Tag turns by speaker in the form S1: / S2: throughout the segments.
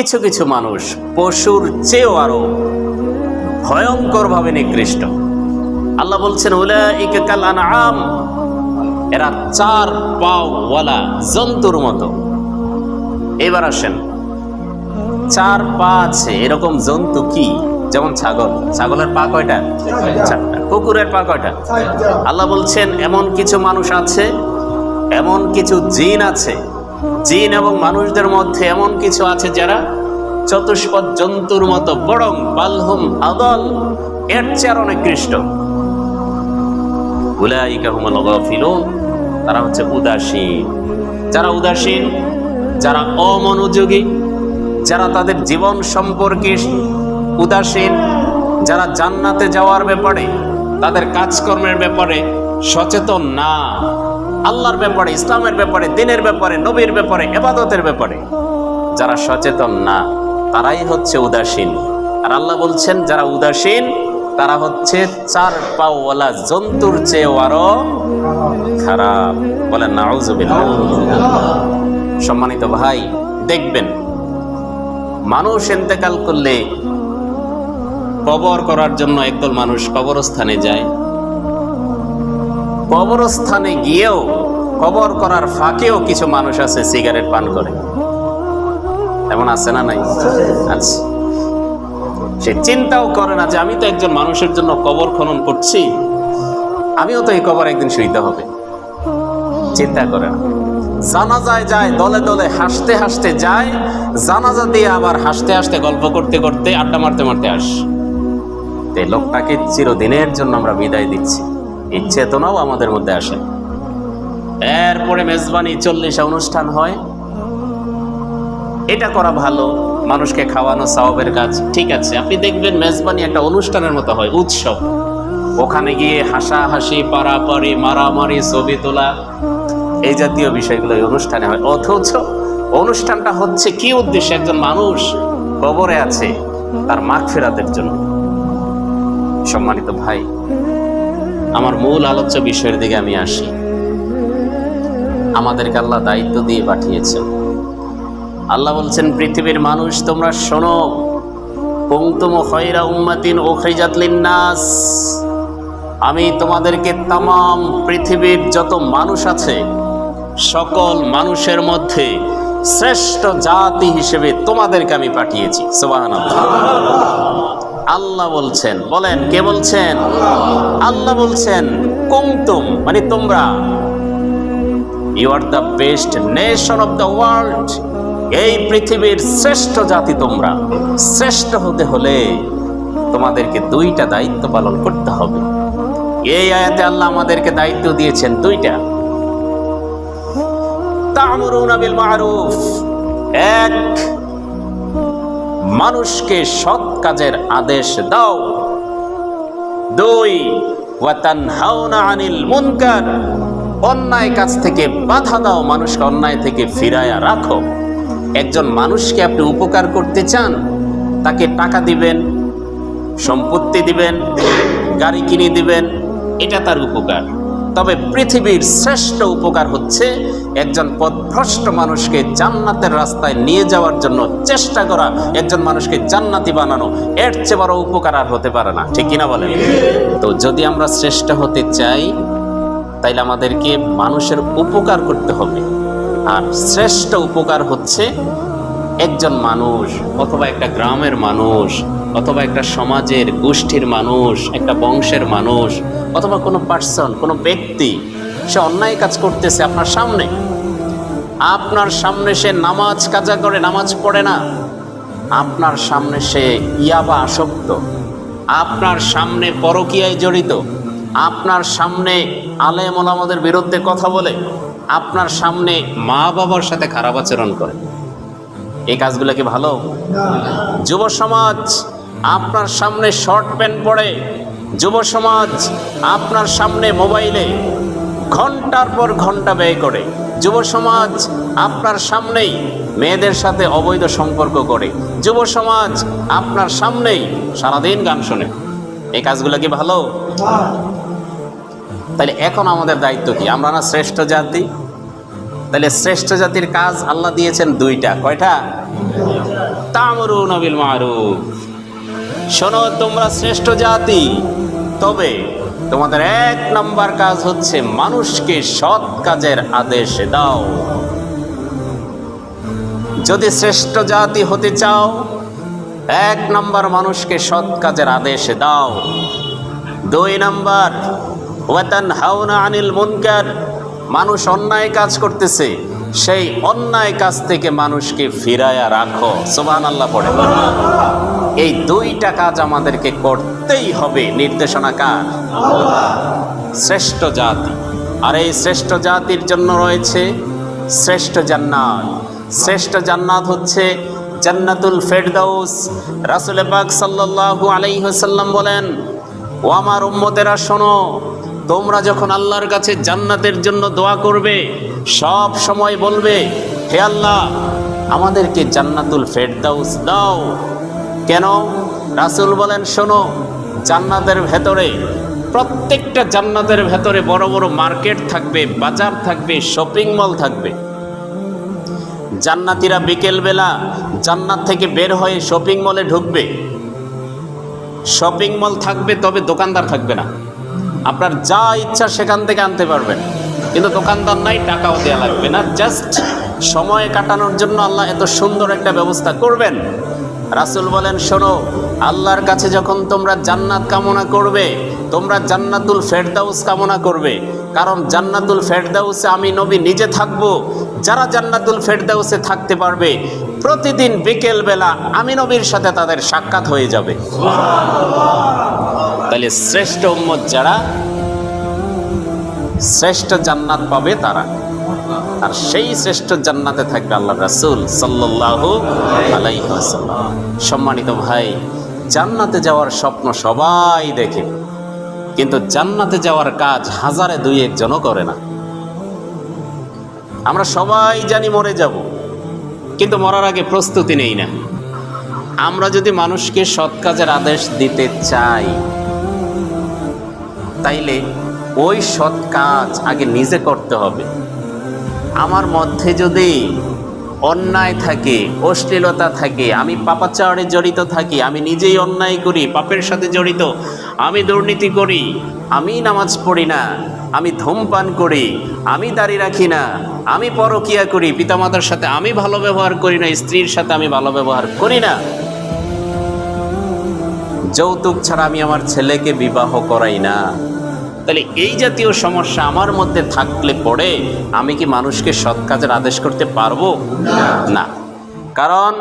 S1: কিছু কিছু মানুষ পশুর চেয়েও আরও ভয়ঙ্করভাবে নিকৃষ্ট। আল্লাহ বলছেন আনআম এরা চার পাওয়ালা জন্তুর মতো। এবার আসেন, চার পা আছে, এরকম জন্তু কি? যেমন ছাগল। ছাগলের পা কয়টা? কুকুরের পা কয়টা? আল্লাহ বলছেন, এমন কিছু মানুষ আছে, এমন কিছু জিন আছে জিন এবং মানুষদের মধ্যে এমন কিছু আছে যারা চতুষ্পদ জন্তুর মতো বরং বালহুম আদল, এর চেয়ার অনেক গাফিলুন, তারা হচ্ছে উদাসীন। যারা উদাসীন, যারা অমনোযোগী, যারা তাদের জীবন সম্পর্কে উদাসীন, যারা জান্নাতে যাওয়ার ব্যাপারে, তাদের কাজকর্মের ব্যাপারে সচেতন না। আল্লাহর ব্যাপারে, ইসলামের ব্যাপারে, দিনের ব্যাপারে, নবীর ব্যাপারে, এবাদতের ব্যাপারে। যারা সচেতন না, তারাই হচ্ছে উদাসীন। আর আল্লাহ বলছেন, যারা উদাসীন, তারা হচ্ছে চার পাওয়ালা জন্তুর চেয়েও আরও খারাপ। বলেন সম্মানিত ভাই, দেখবেন, মানুষ এতেকাল করলে কবর করার জন্য একদল মানুষ কবরস্থানে যায়। কবরস্থানে গিয়েও কবর করার ফাঁকেও কিছু মানুষ আছে সিগারেট পান করে। এমন আছে না নাই? আচ্ছা সে চিন্তাও করে না যে আমি তো একজন মানুষের জন্য কবর খনন করছি, আমিও তো এই কবর একদিন শুইতে হবে। চিন্তা করে না। জানাজায় যায়, দলে দলে হাসতে হাসতে যায়, জানাজা দিয়ে আবার হাসতে হাসতে গল্প করতে করতে আড্ডা মারতে মারতে আস। লোকটাকে চিরদিনের জন্য আমরা বিদায় দিচ্ছি। এই চেতনাও আমাদের মধ্যে আসে। এরপরে মেজবানি চল্লিশা অনুষ্ঠান হয়। এটা করা ভালো, মানুষকে খাওয়ানো, সাওয়াবের কাজ, ঠিক আছে। আপনি দেখবেন মেজবানি একটা অনুষ্ঠানের মতো হয়, উৎসব। ওখানে গিয়ে হাসাহাসি, পারাপারি, মারামারি, ছবি তোলা, এই জাতীয় বিষয়গুলো অনুষ্ঠানে হয়। অথচ অনুষ্ঠানটা হচ্ছে কি উদ্দেশ্যে? একজন মানুষ কবরে আছে, তার মাগ ফেরাতের জন্য। সম্মানিত ভাই আমার মূল আলোচ্য বিষয়ের দিকে আমি আসি। আমাদেরকে আল্লাহ দায়িত্ব দিয়ে পাঠিয়েছেন। আল্লাহ বলছেন, পৃথিবীর মানুষ, তোমরা শোনো ও নাস আমি তোমাদেরকে তামাম পৃথিবীর যত মানুষ আছে, সকল মানুষের মধ্যে শ্রেষ্ঠ জাতি হিসেবে তোমাদেরকে আমি পাঠিয়েছি। সুবাহান আল্লাহ বলছেন। বলেন, কে বলছেন? আল্লাহ বলছেন কুমতুম মানে তোমরা। You are the best nation of the world এই পৃথিবীর শ্রেষ্ঠ জাতি তোমরা। শ্রেষ্ঠ হতে হলে তোমাদেরকে দুইটা দায়িত্ব পালন করতে হবে। এই আয়াতে আল্লাহ আমাদেরকে দায়িত্ব দিয়েছেন দুইটা। তা'মুরুনা বিল মা'রুফ। এক মানুষকে সৎ কাজের আদেশ দাও। দুই ওয়া তানহাউনা আনিল মুনকার। অন্যায় কাজ থেকে বাধা দাও, মানুষকে অন্যায় থেকে ফিরায়া রাখো। একজন মানুষকে আপনি উপকার করতে চান, তাকে টাকা দিবেন, সম্পত্তি দিবেন, গাড়ি কিনে দিবেন, এটা তার উপকার। তবে পৃথিবীর শ্রেষ্ঠ উপকার হচ্ছে একজন পথভ্রষ্ট মানুষকে জান্নাতের রাস্তায় নিয়ে যাওয়ার জন্য চেষ্টা করা, একজন মানুষকে জান্নাতি বানানো। এর চেয়ে বড় উপকার আর হতে পারে না। ঠিক কিনা বলেন? তো যদি আমরা শ্রেষ্ঠ হতে চাই, তাইলে আমাদেরকে মানুষের উপকার করতে হবে। আর শ্রেষ্ঠ উপকার হচ্ছে একজন মানুষ অথবা একটা গ্রামের মানুষ অথবা একটা সমাজের গোষ্ঠীর মানুষ, একটা বংশের মানুষ, অথবা কোনো পার্সন কোনো ব্যক্তি, সে অন্যায় কাজ করতেছে আপনার সামনে। আপনার সামনে সে নামাজ কাজা করে, নামাজ পড়ে না। আপনার সামনে সে ইয়াবা আসক্ত। আপনার সামনে পরকীয়ায় জড়িত। আপনার সামনে আলেম ওলামাদের বিরুদ্ধে কথা বলে। আপনার সামনে মা বাবার সাথে খারাপ আচরণ করে। এই কাজগুলো কি ভালো? যুব সমাজ আপনার সামনে শর্ট প্যান্ট পরে যুব সমাজ আপনার সামনে মোবাইলে ঘণ্টার পর ঘণ্টা ব্যয় করে। যুব সমাজ আপনার সামনেই মেয়েদের সাথে অবৈধ সম্পর্ক করে। যুব সমাজ আপনার সামনেই সারাদিন গান শোনে। এই কাজগুলো কি ভালো? তাহলে এখন আমাদের দায়িত্ব কি? আমরা না শ্রেষ্ঠ জাতি? তাহলে শ্রেষ্ঠ জাতির কাজ আল্লাহ দিয়েছেন দুইটা। কয়টা? তামরু নবিল মা'রুফ। শোনো, তোমরা শ্রেষ্ঠ জাতি। তবে তোমাদের এক নাম্বার কাজ হচ্ছে মানুষকে সৎ কাজের আদেশ দাও। যদি শ্রেষ্ঠ জাতি হতে চাও, এক নাম্বার মানুষকে সৎ কাজের আদেশ দাও। দুই নাম্বার, ওয়াতান হাওনা আনিল মুনকার, মানুষ অন্যায় কাজ করতেছে, সেই অন্যায় কাজ থেকে মানুষকে ফিরায়া রাখো। সোবান আল্লাহ পড়ে। এই দুইটা কাজ আমাদেরকে করতেই হবে নির্দেশনা কার শ্রেষ্ঠ জাতি। আর এই শ্রেষ্ঠ জাতির জন্য রয়েছে শ্রেষ্ঠ জান্নাত। শ্রেষ্ঠ জান্নাত হচ্ছে জান্নাতুল ফেরদাউস। রাসুল পাক সাল্লাল্লাহু আলাইহি ওয়াসাল্লাম বলেন, ও আমার উম্মতেরা, শোনো, তোমরা যখন আল্লাহর কাছে জান্নাতের জন্য দোয়া করবে, সব সময় বলবে, হে আল্লাহ, আমাদেরকে জান্নাতুল ফেরদাউস দাও। কেন? রাসুল বলেন, শোনো, জান্নাতের ভেতরে, প্রত্যেকটা জান্নাতের ভেতরে বড় বড় মার্কেট থাকবে, বাজার থাকবে, শপিং মল থাকবে। জান্নাতিরা বিকেলবেলা জান্নাত থেকে বের হয়ে শপিং মলে ঢুকবে। শপিং মল থাকবে, তবে দোকানদার থাকবে না। আপনার যা ইচ্ছা সেখান থেকে আনতে পারবেন। কিন্তু দোকানদার নাই, টাকাও দেওয়া লাগবে না। জাস্ট সময় কাটানোর জন্য আল্লাহ এত সুন্দর একটা ব্যবস্থা করবেন। রাসুল বলেন, শোনো, আল্লাহর কাছে যখন তোমরা জান্নাত কামনা করবে, তোমরা জান্নাতুল ফেরদাউস কামনা করবে। কারণ জান্নাতুল ফেরদাউসে আমি নবী নিজে থাকব। যারা জান্নাতুল ফেরদাউসে থাকতে পারবে, প্রতিদিন বিকেল বেলা আমি নবীর সাথে তাদের সাক্ষাৎ হয়ে যাবে। তাহলে শ্রেষ্ঠ উম্মত যারা, শ্রেষ্ঠ জান্নাত পাবে তারা। আর সেই শ্রেষ্ঠ জান্নাতে থাকবে আল্লাহ রাসুল সাল্লাল্লাহু আলাইহি ওয়াসাল্লাম। সম্মানিত ভাই, জান্নাতে যাওয়ার স্বপ্ন সবাই দেখে। কিন্তু জান্নাতে যাওয়ার কাজ হাজারে দুই একজনও করে না। আমরা সবাই জানি মরে যাব, কিন্তু মরার আগে প্রস্তুতি নেই না। আমরা যদি মানুষকে সৎ কাজের আদেশ দিতে চাই, তাইলে ওই সৎ কাজ আগে নিজে করতে হবে। আমার মধ্যে যদি অন্যায় থাকে, অশ্লীলতা থাকে, আমি পাপাচারে জড়িত থাকি, আমি নিজেই অন্যায় করি, পাপের সাথে জড়িত, আমি দুর্নীতি করি, আমি নামাজ পড়ি না, আমি ধূমপান করি, আমি দাড়ি রাখি না, আমি পরকিয়া করি, পিতামাতার সাথে আমি ভালো ব্যবহার করি না, স্ত্রীর সাথে আমি ভালো ব্যবহার করি না। যৌতুক ছাড়া আমি আমার ছেলেকে বিবাহ করাই না। তাহলে এই জাতীয় সমস্যা আমার মধ্যে থাকলে পড়ে আমি কি মানুষকে সৎ কাজের আদেশ করতে পারব? না। কারণ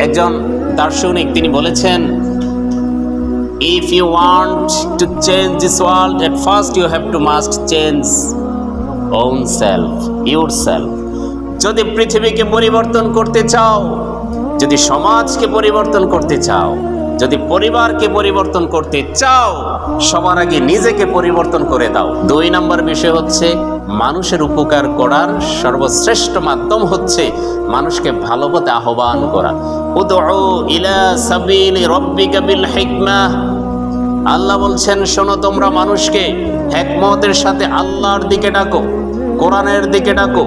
S1: একজন দার্শনিক তিনি বলেছেন if you want to change this world at first you have to must change own self your self যদি পৃথিবীকে পরিবর্তন করতে চাও, যদি সমাজকে পরিবর্তন করতে চাও, যদি পরিবারকে পরিবর্তন করতে চাও সবার আগে নিজেকে পরিবর্তন করে দাও। দুই নম্বর বিষয় হচ্ছে, মানুষের উপকার করার সর্বশ্রেষ্ঠ মাধ্যম হচ্ছে মানুষকে ভালো পথে আহ্বান করা। আল্লাহ বলছেন, শোনো তোমরা মানুষকে হেকমতের সাথে আল্লাহর দিকে ডাকো, কোরআনের দিকে ডাকো,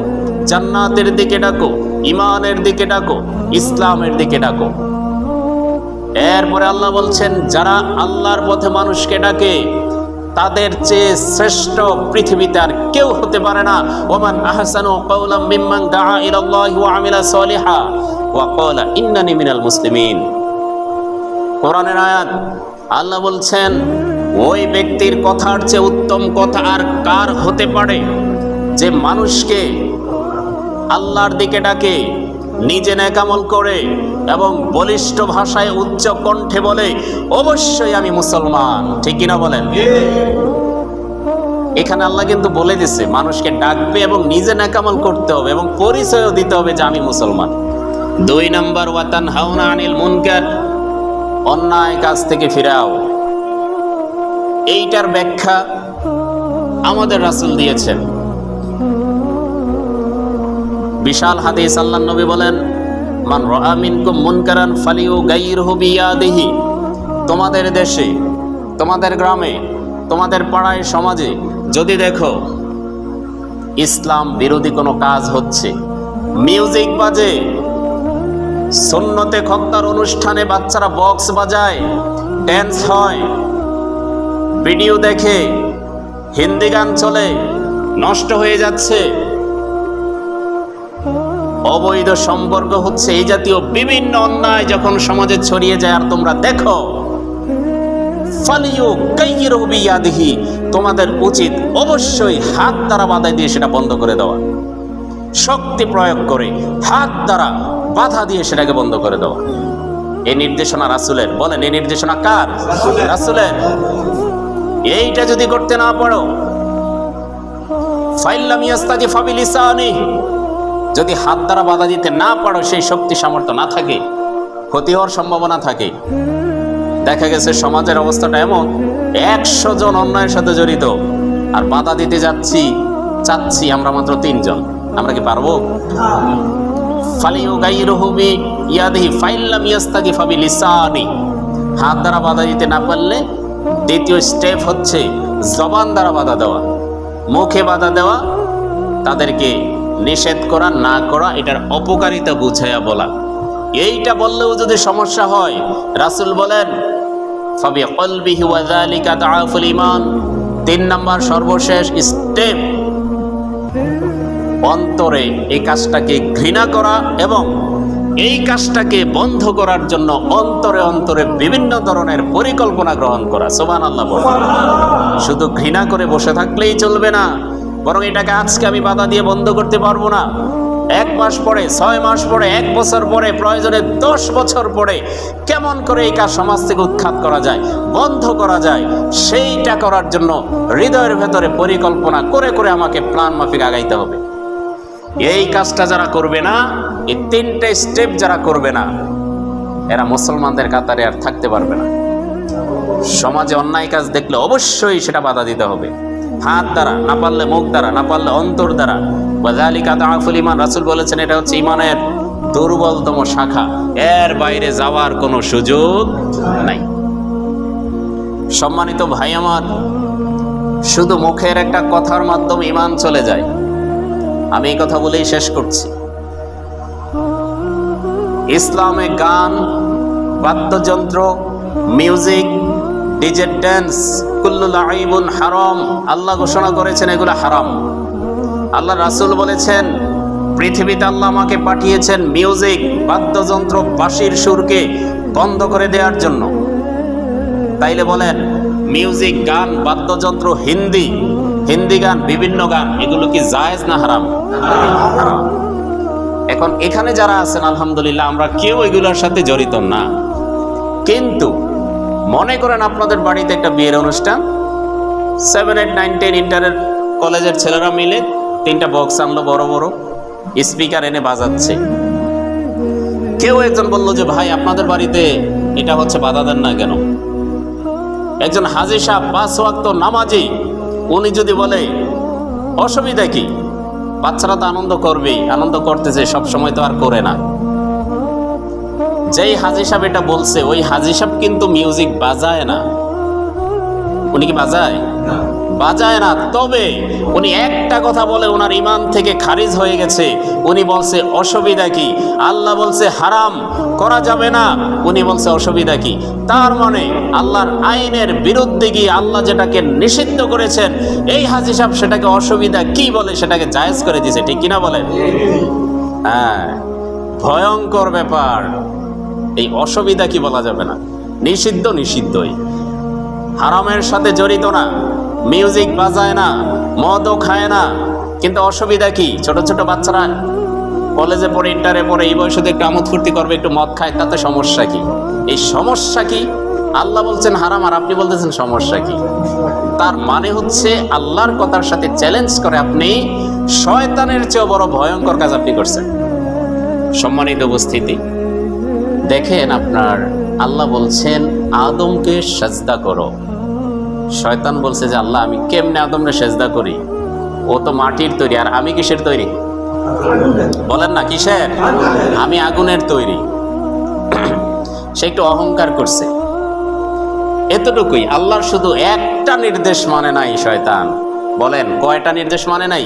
S1: জান্নাতের দিকে ডাকো ইমানের দিকে ডাকো, ইসলামের দিকে ডাকো। এরপরে আল্লাহ বলছেন, যারা আল্লাহর পথে মানুষকে ডাকে, তাদের চেয়ে শ্রেষ্ঠ পৃথিবীতে আর কেউ হতে পারে না। ওমান আহসানু কাওলাম মিম্মান দাআ ইলাল্লাহি ওয়া আমিলা সলিহা ওয়া ক্বালা ইন্নানি মিনাল মুসলিমিন। কোরআনের আয়াত, আল্লাহ বলছেন, ওই ব্যক্তির কথার চেয়ে উত্তম কথা আর কার হতে পারে যে মানুষকে আল্লাহর দিকে ডাকে? নিজে নেকামল করে এবং বলিষ্ঠ ভাষায় উচ্চ কণ্ঠে বলে, অবশ্যই আমি মুসলমান। ঠিক কিনা বলেন? এখানে আল্লাহ কিন্তু বলে দিছে, মানুষকে ডাকবে এবং নিজে নেকামল করতে হবে এবং পরিচয়ও দিতে হবে যে আমি মুসলমান। দুই নম্বর ওয়াতান হাওনা আনিল মুনকার। অন্যায় কাজ থেকে ফিরাও। এইটার ব্যাখ্যা আমাদের রাসুল দিয়েছেন। বিশাল হাদিস আল্লাহ নবী বলেন, মান রাআ মিনকুম মুনকারান ফালিউ গাইরহু বিয়াদিহি। তোমাদের দেশে, তোমাদের গ্রামে, তোমাদের পাড়ায় সমাজে যদি দেখো, ইসলাম বিরোধী কোনো কাজ হচ্ছে। মিউজিক বাজে, সুন্নতে খত্তার অনুষ্ঠানে বাচ্চারা বক্স বাজায় ড্যান্স হয়, ভিডিও দেখে, হিন্দি গান চলে, নষ্ট হয়ে যাচ্ছে। অবৈধ সম্পর্ক হচ্ছে এই জাতীয় বিভিন্ন অন্যায় যখন সমাজে ছড়িয়ে যায় আর তোমরা দেখো ফালিও কাইয়ের তোমাদের উচিত অবশ্যই হাত দ্বারা বাধা দিয়ে সেটা বন্ধ করে দেওয়া। শক্তি প্রয়োগ করে হাত দ্বারা বাধা দিয়ে সেটাকে বন্ধ করে দেওয়া। এই নির্দেশনা রাসুলের বলেন এই নির্দেশনা কার? রাসুলের। এইটা যদি করতে না পারো ফাইল্লাম ইয়াস্তাজি ফাবিলিসানি যদি হাত দ্বারা বাধা দিতে না পারো, সেই শক্তি সামর্থ্য না থাকে, ক্ষতি হওয়ার সম্ভাবনা থাকে। দেখা গেছে সমাজের অবস্থাটা এমন, একশো জন অন্যায়ের সাথে জড়িত। আর বাধা দিতে যাচ্ছি, চাচ্ছি আমরা মাত্র তিনজন। আমরা কি পারব? হাত দ্বারা বাধা দিতে না পারলে দ্বিতীয় স্টেপ হচ্ছে জবান দ্বারা বাধা দেওয়া। মুখে বাধা দেওয়া, তাদেরকে নিষেধ করা, না করা, এটার অপকারিতা বুঝাইয়া বলা। এইটা বললেও যদি সমস্যা হয়, রাসূল বলেন, ফাবি তিন নাম্বার সর্বশেষ স্টেপ, অন্তরে এই কাজটাকে ঘৃণা করা এবং এই কাজটাকে বন্ধ করার জন্য অন্তরে অন্তরে বিভিন্ন ধরনের পরিকল্পনা গ্রহণ করা। সোবান আল্লাহ শুধু ঘৃণা করে বসে থাকলেই চলবে না। বরং এটাকে আজকে আমি বাধা দিয়ে বন্ধ করতে পারব না। এক মাস পরে, ছয় মাস পরে, এক বছর পরে, প্রয়োজনে দশ বছর পরে কেমন করে এই কাজ সমাজ থেকে উৎখাত করা যায়, বন্ধ করা যায়, সেইটা করার জন্য হৃদয়ের ভেতরে পরিকল্পনা করে করে আমাকে প্ল্যান মাফিক আগাইতে হবে। এই কাজটা যারা করবে না, এই তিনটে স্টেপ যারা করবে না, এরা মুসলমানদের কাতারে আর থাকতে পারবে না। সমাজে অন্যায় কাজ দেখলে অবশ্যই সেটা বাধা দিতে হবে। হাত দ্বারা, না পারলে মুখ দ্বারা, না পারলে অন্তর দ্বারা। বাজালিকা দাফুল ইমান রাসুল বলেছেন এটা হচ্ছে ইমানের দুর্বলতম শাখা। এর বাইরে যাওয়ার কোনো সুযোগ নাই। সম্মানিত ভাই আমার, শুধু মুখের একটা কথার মাধ্যমে ইমান চলে যায়। আমি এই কথা বলেই শেষ করছি। ইসলামে গান, বাদ্যযন্ত্র, মিউজিক ডিজে ড্যান্স কুল্লুল আইবুন হারাম, আল্লাহ ঘোষণা করেছেন এগুলো হারাম। আল্লাহ রাসূল বলেছেন, পৃথিবীতে আল্লাহ আমাকে পাঠিয়েছেন মিউজিক বাদ্যযন্ত্র, বাঁশির সুরকে বন্ধ করে দেওয়ার জন্য। তাইলে বলেন মিউজিক গান, বাদ্যযন্ত্র, হিন্দি হিন্দি গান, বিভিন্ন গান, এগুলো কি জায়েজ না হারাম? হারাম। এখন এখানে যারা আছেন, আলহামদুলিল্লাহ, আমরা কেউ এগুলোর সাথে জড়িত না। কিন্তু মনে করেন আপনাদের বাড়িতে একটা বিয়ের অনুষ্ঠান? সেভেন এইট নাইন টেন ইন্টারের কলেজের ছেলেরা মিলে তিনটা বক্স আনলো বড় বড়। স্পিকার এনে বাজাচ্ছে। কেউ একজন বলল যে, ভাই, আপনাদের বাড়িতে এটা হচ্ছে বাধা দেন না কেন? একজন হাজি সাহেব পাঁচ ওয়াক্ত নামাজি। উনি যদি বলে, অসুবিধা কি? বাচ্চারা তো আনন্দ করবেই, আনন্দ করতেছে সব সময় তো আর করে না। যেই হাজি সাহেব এটা বলছে ওই হাজি সাহেব কিন্তু মিউজিক বাজায় না। উনি কি বাজায়? বাজায় না তবে উনি একটা কথা বলে ওনার ইমান থেকে খারিজ হয়ে গেছে। উনি বলছে অসুবিধা কি? আল্লাহ বলছে হারাম করা যাবে না। উনি বলছে অসুবিধা কি? তার মানে আল্লাহর আইনের বিরুদ্ধে গিয়ে আল্লাহ যেটাকে নিষিদ্ধ করেছেন এই হাজি সাহেব সেটাকে অসুবিধা কি বলে সেটাকে জায়েজ করে দিয়েছে ঠিক কিনা বলেন? হ্যাঁ ভয়ঙ্কর ব্যাপার। এই অসুবিধা কি বলা যাবে না। নিষিদ্ধ নিষিদ্ধই। হারামের সাথে জড়িত না। মিউজিক বাজায় না, মদও খায় না। কিন্তু অসুবিধা কি? ছোট ছোট বাচ্চারা কলেজে পড়ে, ইন্টারে পড়ে, এই বয়সে একটু আমোদ ফুর্তি করবে, একটু মদ খায়, তাতে সমস্যা কি? এই সমস্যা কি? আল্লাহ বলছেন হারাম, আর আপনি বলতেছেন সমস্যা কি? তার মানে হচ্ছে আল্লাহর কথার সাথে চ্যালেঞ্জ করে আপনি, শয়তানের চেয়েও বড় ভয়ঙ্কর কাজ আপনি করছেন। সম্মানিত উপস্থিতি দেখেন আপনার আল্লাহ বলছেন, আদমকে সাজদা করো। শয়তান বলছে যে, আল্লাহ, আমি কেমনে আদমকে সেজদা করি? ও তো মাটির তৈরি, আর আমি কিসের তৈরি? বলেন না, কিসের? আমি আগুনের তৈরি। সে একটু অহংকার করছে। এতটুকুই, আল্লাহর শুধু একটা নির্দেশ মানে নাই শয়তান। বলেন, কয়টা নির্দেশ মানে নাই?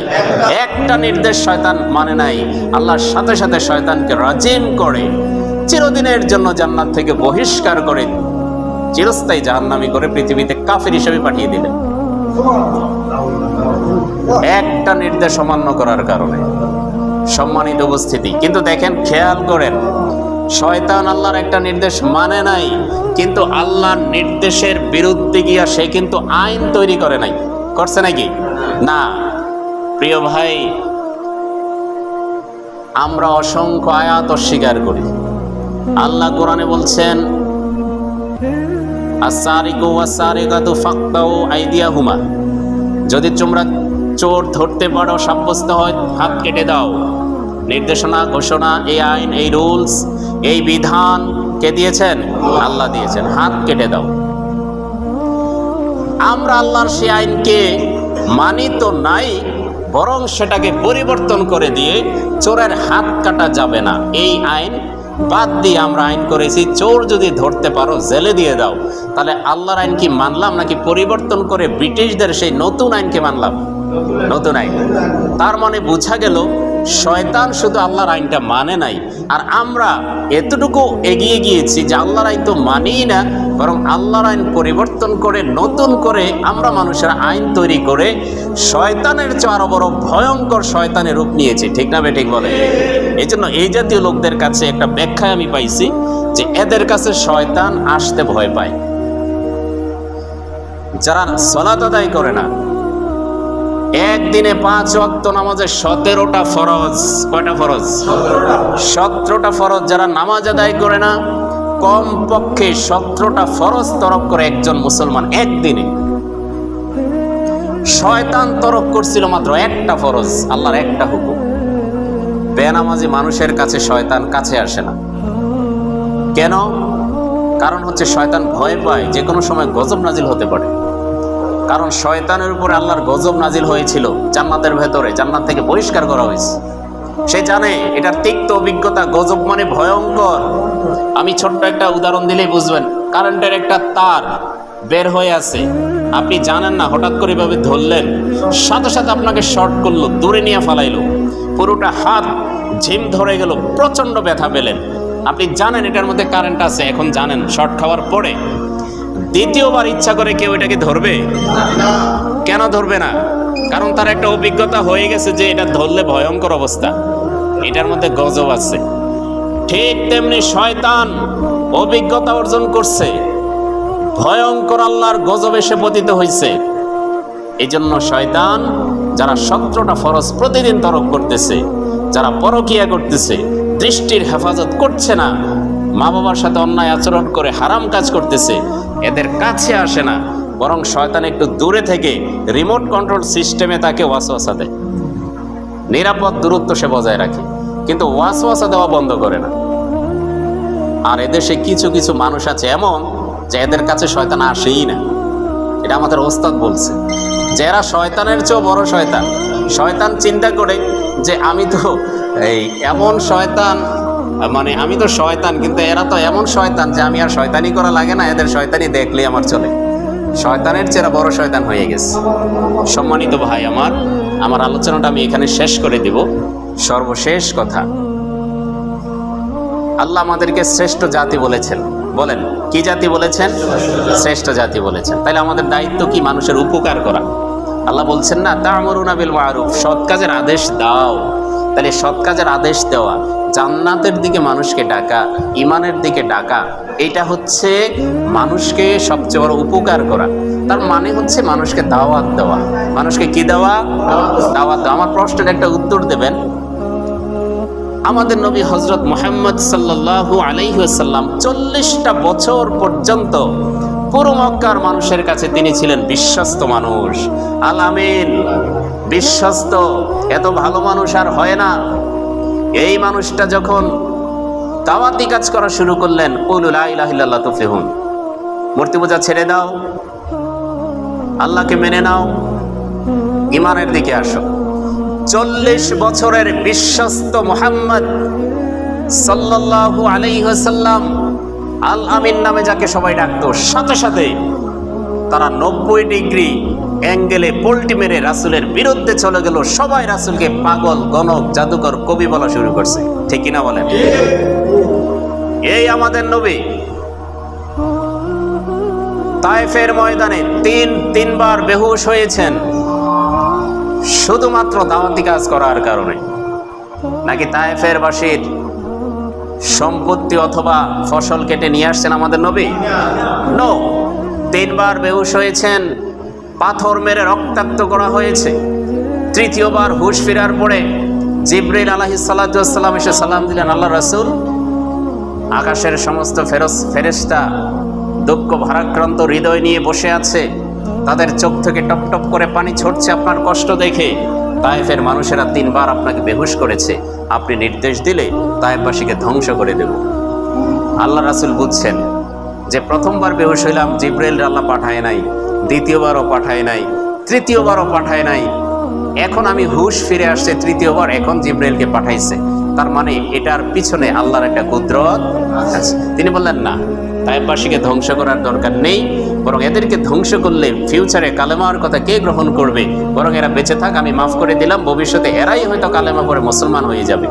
S1: একটা নির্দেশ শয়তান মানে নাই। আল্লাহর সাথে সাথে শয়তানকে রাজিম করে। চিরদিনের জন্য জান্নাত থেকে বহিষ্কার করে চিরস্থায়ী জাহান্নামি করে পৃথিবীতে কাফের হিসেবে পাঠিয়ে দিলেন একটা নির্দেশ অমান্য করার কারণে। সম্মানিত উপস্থিতি। কিন্তু দেখেন, খেয়াল করেন, শয়তান আল্লাহর একটা নির্দেশ মানে নাই, কিন্তু আল্লাহর নির্দেশের বিরুদ্ধে গিয়া সে কিন্তু আইন তৈরি করে নাই। করছে নাকি? না। প্রিয় ভাই, আমরা অসংখ্য আয়াত অস্বীকার করি। আল্লাহ কোরআনে বলছেন যদি তোমরা চোর ধরতে পারো, সাব্যস্ত হয়, হাত কেটে দাও। নির্দেশনা, ঘোষণা, এই আইন, এই রুলস, এই বিধান কে দিয়েছেন? আল্লাহ দিয়েছেন। হাত কেটে দাও। আমরা আল্লাহর সে আইনকে মানি তো নাই, বরং সেটাকে পরিবর্তন করে দিয়ে চোরের হাত কাটা যাবে না। এই আইন বাদ দিয়ে আমরা আইন করেছি, চোর যদি ধরতে পারো, জেলে দিয়ে দাও। তাহলে আল্লাহর আইন কি মানলাম নাকি পরিবর্তন করে ব্রিটিশদের সেই নতুন আইনকে মানলাম? নতুন আইন। তার মানে বোঝা গেল, শয়তান শুধু আল্লাহর আইনটা মানে নাই। আর আমরা এতটুকু এগিয়ে গিয়েছি যে আল্লাহর আইন তো মানিই না, বরং আল্লাহর আইন পরিবর্তন করে, নতুন করে আমরা মানুষের আইন তৈরি করে শয়তানের চেয়ে আরও বড় ভয়ঙ্কর শয়তানের রূপ নিয়েছি। ঠিক না বেঠিক বলে? এই জন্য এই জাতীয় লোকদের কাছে একটা ব্যাখ্যায় আমি পাইছি যে এদের কাছে শয়তান আসতে ভয় পায়। যারা সলাত আদায় করে না একদিনে পাঁচ ওয়াক্ত নামাজের সতেরোটা ফরজ কয়টা ফরজ? সতেরোটা। ফরজ। যারা নামাজ আদায় করে না কম পক্ষে সতেরোটা ফরজ তরক করে একজন মুসলমান একদিনে। শয়তান তরক করছিল মাত্র একটা ফরজ আল্লাহর একটা হুকুম। বেনামাজি মানুষের কাছে শয়তান কাছে আসে না। কেন? কারণ হচ্ছে শয়তান ভয় পায় যে কোনো সময় গজব নাজিল হতে পারে। কারণ শয়তানের উপরে আল্লাহর গজব নাজিল হয়েছিল জান্নাতের ভেতরে, জান্নাত থেকে বহিষ্কার করা হয়েছে। সে জানে এটার তিক্ত অভিজ্ঞতা গজব মানে ভয়ঙ্কর। আমি ছোট্ট একটা উদাহরণ দিলেই বুঝবেন। কারেন্টের একটা তার বের হয়ে আছে। আপনি জানেন না, হঠাৎ করে এভাবে ধরলেন। সাথে সাথে আপনাকে শর্ট করল, দূরে নিয়ে ফালাইলো। পুরোটা হাত ঝিম ধরে গেল প্রচণ্ড ব্যথা পেলেন। আপনি জানেন এটার মধ্যে কারেন্ট আছে, এখন জানেন শর্ট খাওয়ার পরে। দ্বিতীয়বার ইচ্ছা করে কেউ এটাকে ধরবে? কেন ধরবে না? কারণ তার একটা অভিজ্ঞতা হয়ে গেছে যে এটা ধরলে ভয়ঙ্কর অবস্থা। এটার মধ্যে গজব আছে। ঠিক তেমনি শয়তান অভিজ্ঞতা অর্জন করছে। ভয়ঙ্কর আল্লাহর গজব এসে পতিত হয়েছে এই জন্য শয়তান, যারা সতেরোটা ফরজ প্রতিদিন তরক করতেছে যারা পরকিয়া করতেছে, দৃষ্টির হেফাজত করছে না মা বাবার সাথে অন্যায় আচরণ করে হারাম কাজ করতেছে, এদের কাছে আসে না, বরং শয়তান একটু দূরে থেকে রিমোট কন্ট্রোল সিস্টেমে তাকে ওয়াসওয়াসা দেয়। নিরাপদ দূরত্ব সে বজায় রাখে, কিন্তু ওয়াসওয়াসা দেওয়া বন্ধ করে না। আর এদেশে কিছু কিছু মানুষ আছে এমন, যে এদের কাছে শয়তান আসেই না। এটা আমাদের ওস্তাদ বলছে যে এরা শয়তানের চেয়েও বড় শয়তান শয়তান চিন্তা করে যে আমি তো এই এমন শয়তান মানে আমি তো শয়তান, কিন্তু এরা তো এমন শয়তান যে আমি আর শয়তানি করা লাগে না, এদের শয়তানি দেখলেই আমার চলে। শয়তানের চেয়ে বড় শয়তান হয়ে গেছে। সম্মানিত ভাই আমার আমার আলোচনাটা আমি এখানে শেষ করে দিব। সর্বশেষ কথা। আল্লাহ আমাদেরকে শ্রেষ্ঠ জাতি বলেছেন। বলেন, কি জাতি বলেছেন? শ্রেষ্ঠ জাতি বলেছেন। তাহলে আমাদের দায়িত্ব কি মানুষের উপকার করা? আল্লাহ বলছেন, না তা আমরুনা বিল মারুফ, সৎ কাজের আদেশ দাও। তাহলে সৎ কাজের আদেশ দেওয়া, জান্নাতের দিকে মানুষকে ডাকা ইমানের দিকে ডাকা, এটা হচ্ছে মানুষকে সবচেয়ে বড় উপকার করা। তার মানে হচ্ছে মানুষকে দাওয়াত দেওয়া। মানুষকে কি দেওয়া? দাওয়াত দেওয়া। আমার প্রশ্নের একটা উত্তর দেবেন। আমাদের নবী হজরত মোহাম্মদ সাল্লাল্লাহু আলাইসাল্লাম চল্লিশটা বছর পর্যন্ত পুরো মক্কার মানুষের কাছে তিনি ছিলেন বিশ্বস্ত মানুষ। আলামিন বিশ্বস্ত, এত ভালো মানুষ আর হয় না। এই মানুষটা যখন দাওয়াতি কাজ করা শুরু করলেন উলুল্লাহ তুফলিহুন। মূর্তি পূজা ছেড়ে দাও। আল্লাহকে মেনে নাও। ইমানের দিকে আসো। চল্লিশ বছরের বিশ্বস্ত মোহাম্মদ সাল্লাল্লাহু আলাইহাল্লাম আল আমিন নামে যাকে সবাই ডাকতো, সাথে সাথে তারা নব্বই ডিগ্রি অ্যাঙ্গেলে পোল্টি মেরে রাসুলের বিরুদ্ধে চলে গেল। সবাই রাসুলকে পাগল, গণক, জাদুকর, কবি বলা শুরু করছে। ঠিক কিনা বলেন? এই আমাদের নবী তায়েফের ময়দানে তিন, তিনবার বেহুশ হয়েছেন। শুধুমাত্র দাওয়াতি কাজ করার কারণে। নাকি তায়েফের বাসীর সম্পত্তি অথবা ফসল কেটে নিয়ে আসছেন আমাদের নবী? নো তিনবার বেহুশ হয়েছেন, পাথর মেরে রক্তাক্ত করা হয়েছে। তৃতীয়বার হুশ ফেরার পরে জিব্রাইল আলাহি সাল্লাম এসে সালাম দিলেন আল্লাহ রাসূল, আকাশের সমস্ত ফেরস ফেরেস্তা দুঃখ ভারাক্রান্ত হৃদয় নিয়ে বসে আছে। তাদের চোখ থেকে টপ টপ করে পানি ছড়ছে আপনার কষ্ট দেখে। তায়েফের মানুষেরা তিনবার আপনাকে বেহুশ করেছে। আপনি নির্দেশ দিলে তায়েফবাসীকে ধ্বংস করে দেব। আল্লাহ রাসুল বুঝছেন যে প্রথমবার বেহুশ হইলাম জিব্রাইল আল্লাহ পাঠায় নাই, দ্বিতীয়বারও পাঠায় নাই, তৃতীয়বারও পাঠায় নাই। এখন আমি হুশ ফিরে আসছে, তৃতীয়বার এখন জিব্রাইলকে পাঠাইছে। তার মানে এটার পিছনে আল্লাহর একটা কুদরত তিনি বললেন, না তাইবাসীকে ধ্বংস করার দরকার নেই। বরং এদেরকে ধ্বংস করলে ফিউচারে কালেমার কথা কে গ্রহণ করবে? বরং এরা বেঁচে থাক, আমি মাফ করে দিলাম, ভবিষ্যতে এরাই হয়তো কালেমা পরে মুসলমান হয়ে যাবে।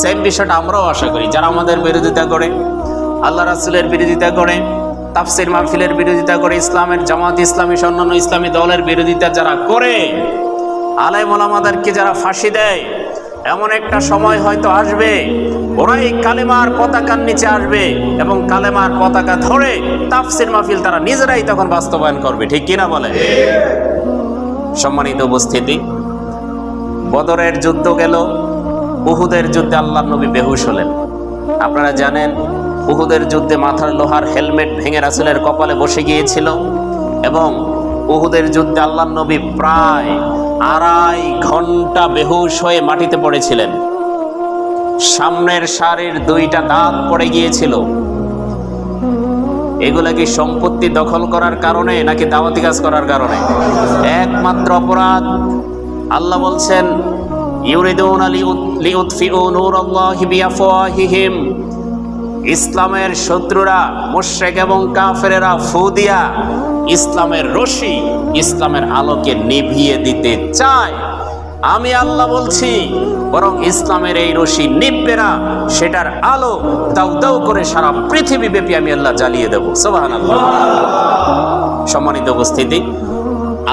S1: সেম বিষয়টা আমরাও আশা করি, যারা আমাদের বিরোধিতা করে, আল্লাহ রাসুলের বিরোধিতা করে, তাফসির মাহফিলের বিরোধিতা করে, ইসলামের জামাত ইসলামী, অন্যান্য ইসলামী দলের বিরোধিতা যারা করে আলাই মোলামাদেরকে যারা ফাঁসি দেয় এমন একটা সময় হয়তো আসবে, ওরাই কালেমার পতাকার নিচে আসবে এবং কালেমার পতাকা ধরে তাফসির মাহফিল তারা নিজেরাই তখন বাস্তবায়ন করবে, ঠিক কিনা বলে সম্মানিত উপস্থিতি, বদরের যুদ্ধ গেল, উহুদের যুদ্ধে আল্লাহ নবী বেহুশ হলেন। আপনারা জানেন, উহুদের যুদ্ধে মাথার লোহার হেলমেট ভেঙে রাসুলের কপালে বসে গিয়েছিল এবং উহুদের যুদ্ধে আল্লাহ নবী প্রায় আড়াই ঘণ্টা বেহুশ হয়ে মাটিতে পড়েছিলেন। সামনের সারির দুইটা দাঁত পড়ে গিয়েছিল। এগুলা কি সম্পত্তি দখল করার কারণে নাকি দাওয়াতি কাজ করার কারণে? একমাত্র অপরাধ, আল্লাহ বলছেন ইসলামের শত্রুরা, মুশরিক এবং কাফেরেরা ফুদিয়া ইসলামের রশি ইসলামের আলোকে নিভিয়ে দিতে চায়। আমি আল্লাহ বলছি, বরং ইসলামের এই রশি নিববে না, সেটার আলো দাউ দাউ করে সারা পৃথিবী ব্যাপী আমি আল্লাহ জ্বালিয়ে দেবো। সোহান সম্মানিত উপস্থিতি,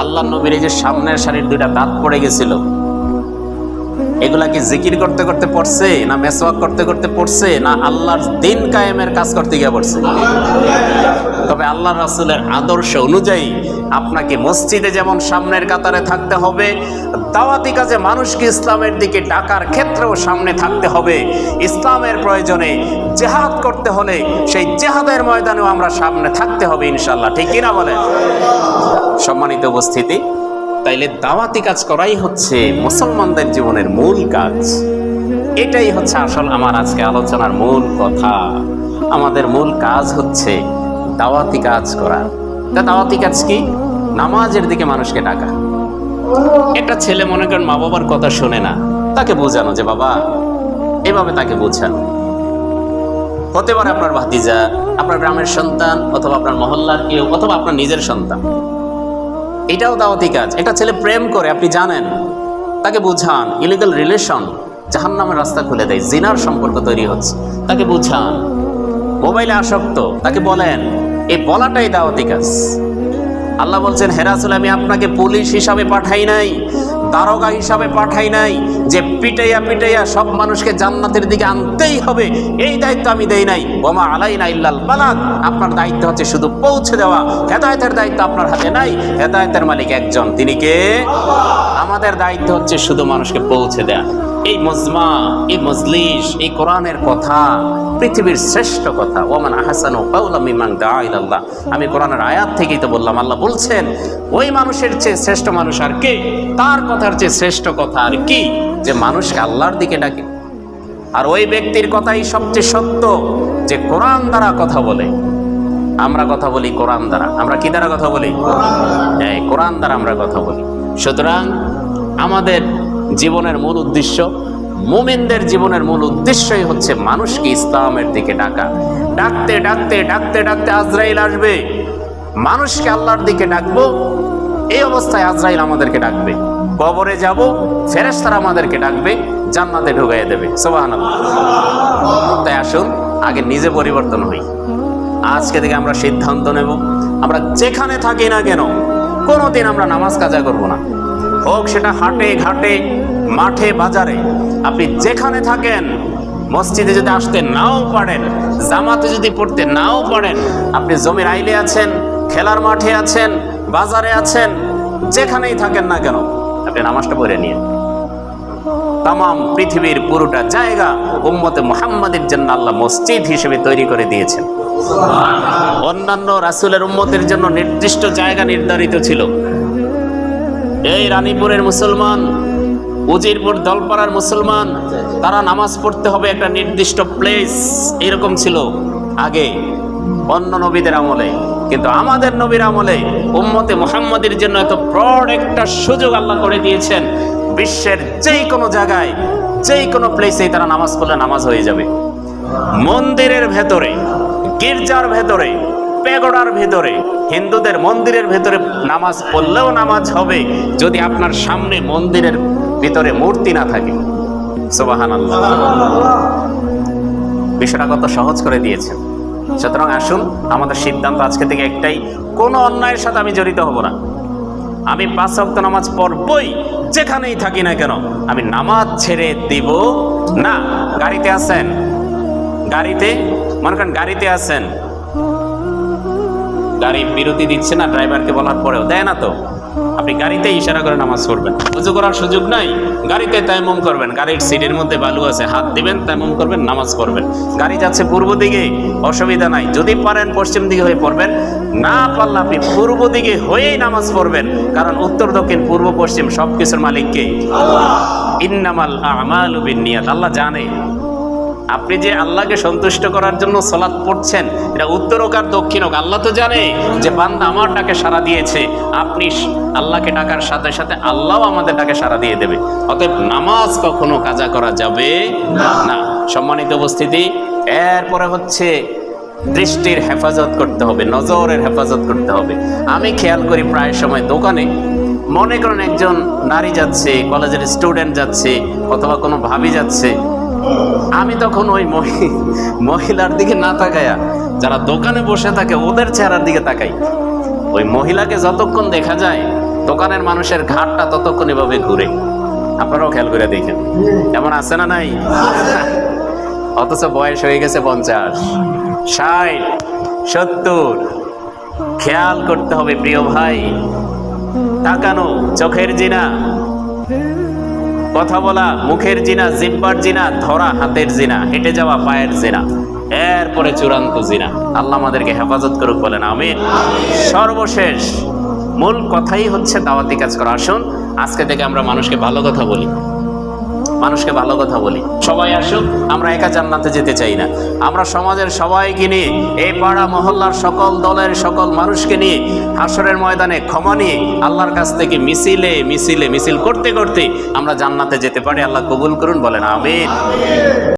S1: আল্লাহ নবীর এই যে সামনের সারির দুইটা দাঁত পড়ে গেছিল এগুলা কি জিকির করতে করতে পড়ছে, না মেসওয়াক করতে করতে পড়ছে, না আল্লাহর দিন কায়েমের কাজ করতে গিয়ে পড়ছে? তবে আল্লাহ রাসুলের আদর্শ অনুযায়ী আপনাকে মসজিদে যেমন সামনের কাতারে থাকতে হবে, দাওয়াতি কাজে মানুষকে ইসলামের দিকে ডাকার ক্ষেত্রেও সামনে থাকতে হবে। ইসলামের প্রয়োজনে জেহাদ করতে হলে সেই জেহাদের ময়দানেও আমরা সামনে থাকতে হবে ইনশাল্লাহ ঠিক কিনা বলেন? সম্মানিত উপস্থিতি তাইলে দাওয়াতি কাজ করাই হচ্ছে মুসলমানদের জীবনের মূল কাজ। এটাই হচ্ছে আসল আমার আজকে আলোচনার মূল কথা। আমাদের মূল কাজ হচ্ছে দাওয়াতি কাজ করা। তা দাওয়াতি কাজ কি? নামাজের দিকে মানুষকে ডাকা। একটা ছেলে মনে করেন মা বাবার কথা শোনে না, তাকে বোঝানো যে, বাবা, এভাবে তাকে বোঝানো। হতে পারে আপনার ভাতিজা, আপনার গ্রামের সন্তান, অথবা আপনার মহল্লার কেউ, অথবা আপনার নিজের সন্তান। এটাও দাওয়াতি কাজ। একটা ছেলে প্রেম করে, আপনি জানেন, তাকে বুঝান ইলিগাল রিলেশন জাহান নামের রাস্তা খুলে দেয়, জিনার সম্পর্ক তৈরি হচ্ছে। তাকে বুঝান, মোবাইলে আসক্ত, তাকে বলেন এই বলাটাই দাওয়াতি কাজ। আল্লাহ বলছেন হেরাসুল আমি আপনাকে পুলিশ হিসাবে পাঠাই নাই। দারোগা হিসাবে পাঠাই নাই যে পিটাইয়া পিটাইয়া সব মানুষকে জান্নাতের দিকে আনতেই হবে। এই দায়িত্ব আমি দেই নাই। ওমা আলাই না ইল্লাল বালাক আপনার দায়িত্ব হচ্ছে শুধু পৌঁছে দেওয়া। হেদায়তের দায়িত্ব আপনার হাতে নাই। হেদায়তের মালিক একজন। তিনি কে? আমাদের দায়িত্ব হচ্ছে শুধু মানুষকে পৌঁছে দেয়া। এই মজমা, এই মজলিস, এই কোরআনের কথা, পৃথিবীর শ্রেষ্ঠ কথা। ওমান আহসান ও মিমান দাইল্লাহ আমি কোরআনের আয়াত থেকেই তো বললাম, আল্লাহ বলছেন, ওই মানুষের চেয়ে শ্রেষ্ঠ মানুষ আর কে? তার কথার চেয়ে শ্রেষ্ঠ কথা আর কি? যে মানুষকে আল্লাহর দিকে ডাকে। আর ওই ব্যক্তির কথাই সবচেয়ে সত্য, যে কোরআন দ্বারা কথা বলে। আমরা কথা বলি কোরআন দ্বারা। আমরা কি দ্বারা কথা বলি? হ্যাঁ কোরআন দ্বারা আমরা কথা বলি। সুতরাং আমাদের জীবনের মূল উদ্দেশ্য, মোমেনদের জীবনের মূল উদ্দেশ্যই হচ্ছে মানুষকে ইসলামের দিকে ডাকা। ডাকতে ডাকতে ডাকতে ডাকতে আজরাইল আসবে। মানুষকে আল্লাহর দিকে ডাকবো, এই অবস্থায় আজরাইল আমাদেরকে ডাকবে। কবরে যাব, ফেরেশতারা আমাদেরকে ডাকবে, জান্নাতে ঢুকাইয়া দেবে। সোবাহান তাই আসুন, আগে নিজে পরিবর্তন হই। আজকে থেকে আমরা সিদ্ধান্ত নেব। আমরা যেখানে থাকি না কেন, কোনোদিন আমরা নামাজ কাজা করব না। হোক সেটা হাটে, ঘাটে, মাঠে, বাজারে। আপনি যেখানে থাকেন, মসজিদে যদি আসতে নাও পারেন, জামাতে যদি পড়তে নাও পারেন, আপনি জমির আইলে আছেন, খেলার মাঠে আছেন, বাজারে আছেন, যেখানেই থাকেন না কেন, আপনি নামাজটা পড়ে নিয়ে তাম পৃথিবীর পুরোটা জায়গা উম্মতে মোহাম্মদের জন্য আল্লাহ মসজিদ হিসেবে তৈরি করে দিয়েছেন। অন্যান্য রাসুলের উম্মতের জন্য নির্দিষ্ট জায়গা নির্ধারিত ছিল। এই রানীপুরের মুসলমান, উজিরপুর দলপাড়ার মুসলমান, তারা নামাজ পড়তে হবে একটা নির্দিষ্ট প্লেস এরকম ছিল আগে অন্য নবীদের আমলে। কিন্তু আমাদের নবীর আমলে উম্মতে মোহাম্মদের জন্য এত ব্রড একটা সুযোগ আল্লাহ করে দিয়েছেন, বিশ্বের যেই কোনো জায়গায়, যেই কোনো প্লেসেই তারা নামাজ পড়লে নামাজ হয়ে যাবে। মন্দিরের ভেতরে, গির্জার ভেতরে পেগোড়ার ভেতরে, হিন্দুদের মন্দিরের ভেতরে নামাজ পড়লেও নামাজ হবে যদি আপনার সামনে মন্দিরের ভিতরে মূর্তি না থাকে। বিষয়টা কত সহজ করে দিয়েছে সুতরাং আসুন, আমাদের সিদ্ধান্ত আজকে থেকে একটাই, কোনো অন্যায়ের সাথে আমি জড়িত হব না। আমি পাঁচ অক্ত নামাজ পড়বই, যেখানেই থাকি না কেন। আমি নামাজ ছেড়ে দিব না। গাড়িতে আছেন? গাড়িতে? মনে করেন গাড়িতে আছেন। গাড়ি বিরতি দিচ্ছে না, ড্রাইভারকে বলার পরেও। দেয় না তো। আপনি গাড়িতে ইশারা করে নামাজ পড়বেন। উজু করার সুযোগ নাই। গাড়িতে তাইমম করবেন। গাড়ির সিটের মধ্যে বালু আছে, হাত দিবেন, তাইমম করবেন, নামাজ পড়বেন। গাড়ি যাচ্ছে পূর্ব দিকে, অসুবিধা নাই। যদি পারেন পশ্চিম দিকে হয়ে পড়বেন। না পারলে আপনি পূর্ব দিকে হয়েই নামাজ পড়বেন। কারণ উত্তর, দক্ষিণ, পূর্ব, পশ্চিম সব কিছুর মালিককে ইন্নামাল আমাল আল্লাহ জানে। আপনি যে আল্লাহকে সন্তুষ্ট করার জন্য সলাৎ পড়ছেন, এটা উত্তর হোক আর দক্ষিণ হোক, আল্লাহ তো জানে যে বান্দা আমার ডাকে সাড়া দিয়েছে, আপনি আল্লাহকে ডাকার সাথে সাথে আল্লাহ আমাদের ডাকে সাড়া দিয়ে দেবে। অতএব নামাজ কখনো কাজা করা যাবে না। সম্মানিত উপস্থিতি, এরপরে হচ্ছে দৃষ্টির হেফাজত করতে হবে, নজরের হেফাজত করতে হবে। আমি খেয়াল করি প্রায় সময় দোকানে মনে করেন একজন নারী যাচ্ছে, কলেজের স্টুডেন্ট যাচ্ছে, অথবা কোনো ভাবি যাচ্ছে আমি তখন ওই মহি- মহিলার দিকে না তাকায়া, যারা দোকানে বসে থাকে, ওদের চেহারার দিকে তাকাই। ওই মহিলাকে যতক্ষণ দেখা যায়, দোকানের মানুষের ঘাটটা ততক্ষণ এভাবে ঘুরে। আপনারাও খেয়াল করে দেখেন। এমন আছে না নাই? অথচ বয়স হয়ে গেছে পঞ্চাশ। ষাট, সত্তর। খেয়াল করতে হবে, প্রিয় ভাই। তাকানো, চোখের জিনা। কথা বলা, মুখের জিনা জিব্বার জিনা, ধরা, হাতের জিনা, হেঁটে যাওয়া, পায়ের জিনা, এরপরে চূড়ান্ত জিনা। আল্লাহ আমাদেরকে হেফাজত করুক বলেন আমি সর্বশেষ, মূল কথাই হচ্ছে দাওয়াতি কাজ করা। আসুন, আজকে থেকে আমরা মানুষকে ভালো কথা বলি। মানুষকে ভালো কথা বলি। সবাই আসুক, আমরা একা জান্নাতে যেতে চাই না। আমরা সমাজের সবাইকে নিয়ে, এই পাড়া মহল্লার সকল দলের সকল মানুষকে নিয়ে হাসরের ময়দানে ক্ষমা নিয়ে আল্লাহর কাছ থেকে মিছিলে মিছিলে, মিছিল করতে করতে আমরা জান্নাতে যেতে পারি। আল্লাহ কবুল করুন, বলেন আমিন।